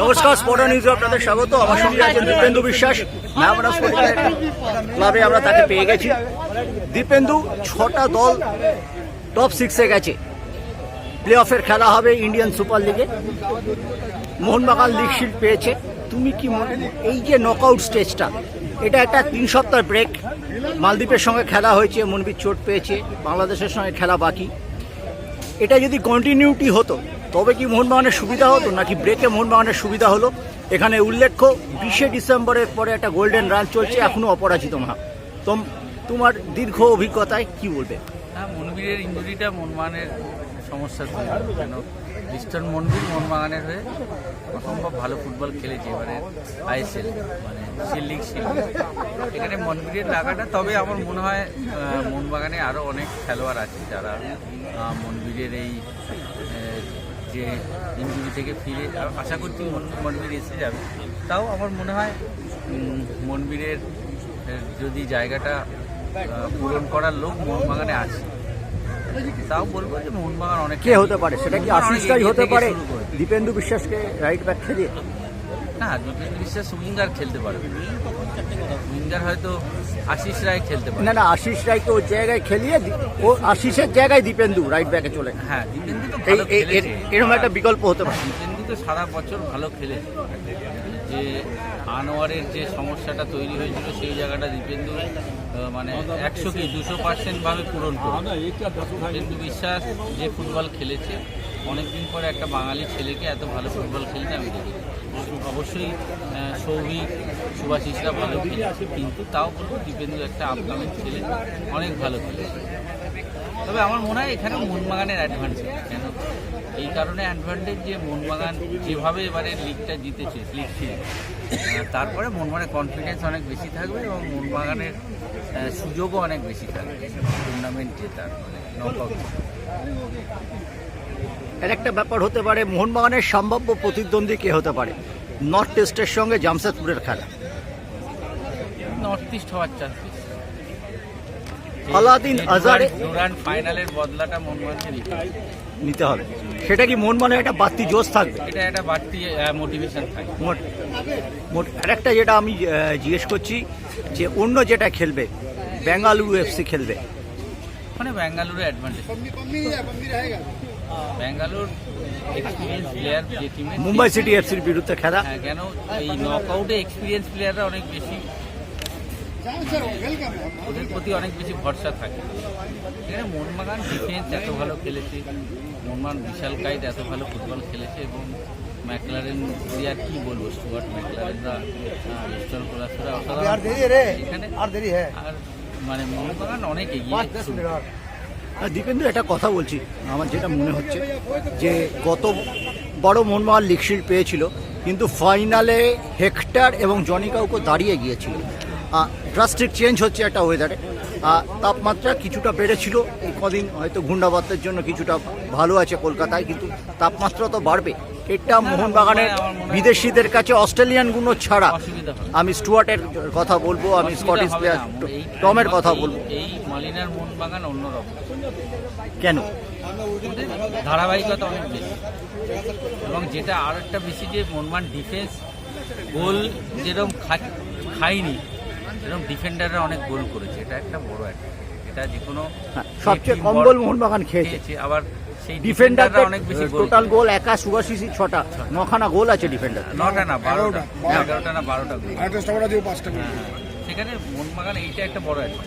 নমস্কার স্পোর্ট নিউজে আপনাদের স্বাগত। আমার সঙ্গে আছেন দীপেন্দু বিশ্বাস। ম্যামরা স্পোর্ট ক্লাবে আমরা তাকে পেয়ে গেছি। দীপেন্দু, ছটা দল টপ সিক্সে গেছে। প্লে অফের খেলা হবে ইন্ডিয়ান সুপার লিগে। মোহনবাগান লিগ শিল্ড পেয়েছে। তুমি কি মনে, এই যে নকআউট স্টেজটা এটা একটা তিন সপ্তাহ ব্রেক মালদ্বীপের সঙ্গে খেলা হয়েছে, মনবীর চোট পেয়েছে, বাংলাদেশের সঙ্গে খেলা বাকি। এটা যদি কন্টিনিউটি হতো তবে কি মোহনবাগানের সুবিধা হতো নাকি ব্রেকে মোহনবাগানের সুবিধা হলো? এখানে উল্লেখ্য বিশে ডিসেম্বরের পরে একটা গোল্ডেন রান চলছে এখনও অপরাজিত মহা। তোম তোমার দীর্ঘ অভিজ্ঞতায় কি বলবে? হ্যাঁ মনবীরের ইঞ্জুরিটা মনমানের সমস্যা। কেন? ইস্টার্ন মনবীর মনমাগানের হয়ে অসম্ভব ভালো ফুটবল খেলেছে এবারে আইএসএল মানে শিল লিগ শিল এখানে মনবীরের লাগাটা তবে আমার মনে হয় আহ, মোহনবাগানে আরও অনেক খেলোয়াড় আছে যারা মনবীরের এই যে ইঞ্জুরি থেকে ফিরে আশা করছি মন- মনবীর এসে যাবে। তাও আমার মনে হয় মনবীরের যদি জায়গাটা পূরণ করার লোক মোহনবাগানে আছে। তাও বলব যে মোহনবাগান অনেক কে হতে পারে? সেটা কি আশিস হতে পারে? দীপেন্দু বিশ্বাসকে রাইট ব্যাক খেলিয়ে? না দীপেন্দ্র বিশ্বাস উইঙ্গার খেলতে পারবে উইঙ্গার হয়তো আশিস রায় খেলতে পারে। না না আশিস রায়কে ওই জায়গায় খেলিয়ে ও আশিসের জায়গায় দীপেন্দু রাইট ব্যাকে চলে। হ্যাঁ দীপেন্দু তো ভালো এরকম একটা বিকল্প হতে পারে। দীপেন্দু তো সারা বছর ভালো খেলেছে। যে আনোয়ারের যে সমস্যাটা তৈরি হয়েছিল সেই জায়গাটা দীপেন্দু মানে একশো কি, দুশো পার্সেন্ট ভাবে পূরণ করে দীপেন্দু বিশ্বাস, যে ফুটবল খেলেছে, অনেকদিন পরে একটা বাঙালি ছেলেকে এত ভালো ফুটবল খেলতে আমি দেখি অবশ্যই সৌভিক সুভাষিসরা ভালো খেলেছে কিন্তু তাও বলব দীপেন্দু একটা আপকামিং ছেলে, অনেক ভালো খেলেছে। তবে আমার মনে হয় এখানে মোহনবাগানের অ্যাডভান্টেজ কেন? এই কারণে অ্যাডভান্টেজ যে মোহনবাগান যেভাবে এবারে লিগটা জিতেছে লিগ তারপরে মনমানে কনফিডেন্স অনেক বেশি থাকবে এবং মোহনবাগানের আহ, সুযোগও অনেক বেশি থাকবে। টুর্নামেন্ট জেতার মানে নকআউট এর একটা ব্যাপার হতে পারে মোহনবাগানের সম্ভাব্য প্রতিদ্বন্দ্বী কে হতে পারে? নর্থ ইস্টের সঙ্গে জামশেদপুরের খেলা। নর্থ ইস্ট হওয়ার চান্স আলাদিন আজারে ফাইনালের বদলাটা মোহনবাগানকে নিতে। নিতে হবে। সেটা কি মন মোহনবাগানের একটা বাড়তি জোশ থাকবে? এটা একটা বাড়তি মোটিভেশন থাকে মোট আরেকটা যেটা আমি জিজ্ঞেস করছি যে অন্য যেটা খেলবে বেঙ্গালুরু এফসি খেলবে? মানে ব্যাঙ্গালোরের অ্যাডভান্টেজ ব্যাঙ্গালোর এক্সপিরিয়েন্স প্লেয়ার যে টিমে মুম্বাই সিটি এফসির বিরুদ্ধে খেলা। হ্যাঁ কেন এই নকআউটে এক্সপিরিয়েন্স প্লেয়াররা অনেক বেশি। ওদের প্রতি অনেক বেশি ভরসা থাকে। এখানে মোহনবাগান ডিফেন্স এত ভালো খেলেছে মোহনবাগান বিশাল কাইট এত ভালো ফুটবল খেলেছে এবং ম্যাকলারেন আর কি বলব স্টুয়ার্ট ম্যাকলারেনরা ইস্টার্ন কোলাসরা এখানে আর মানে মোহনবাগান অনেক এগিয়ে দীপেন্দু একটা কথা বলছি আমার যেটা মনে হচ্ছে যে গত বড় মোহনবাগান লিগ শিল্ড পেয়েছিল কিন্তু ফাইনালে হেক্টর এবং জনি কাউকে দাঁড়িয়ে গিয়েছিল। ড্রাস্টিক চেঞ্জ হচ্ছে একটা ওয়েদারে তাপমাত্রা কিছুটা বেড়েছিল এই কদিন হয়তো ঘূর্ণাবর্তের জন্য কিছুটা ভালো আছে কলকাতায় কিন্তু তাপমাত্রা তো বাড়বে। এটা মোহনবাগানের বিদেশিদের কাছে অস্ট্রেলিয়ানগুলো ছাড়া। আমি স্টুয়ার্টের কথা বলব আমি স্কটিশ প্লেয়ার টমের কথা বলব। এই মালিনার মোহনবাগান অন্যরকম। কেন? ধারাবাহিকতা অনেক বেশি। এবং যেটা আর একটা বেশি যে মনমান ডিফেন্স গোল যেরকম খা- খায়নি ডিফেন্ডাররা অনেক গোল করেছে। এটা একটা বড় একটা এটা যে কোনো হ্যাঁ, সবচেয়ে কম গোল মোহনবাগান খেয়েছে। আবার সেই ডিফেন্ডাররা অনেক বেশি টোটাল গোল একা সুভাশিসি ছটা নখানা গোল আছে ডিফেন্ডার নটা না বারোটা। এগারোটা না বারোটা গোল। হ্যাঁ, হ্যাঁ। সেখানে মোহনবাগান এইটা একটা বড় একটা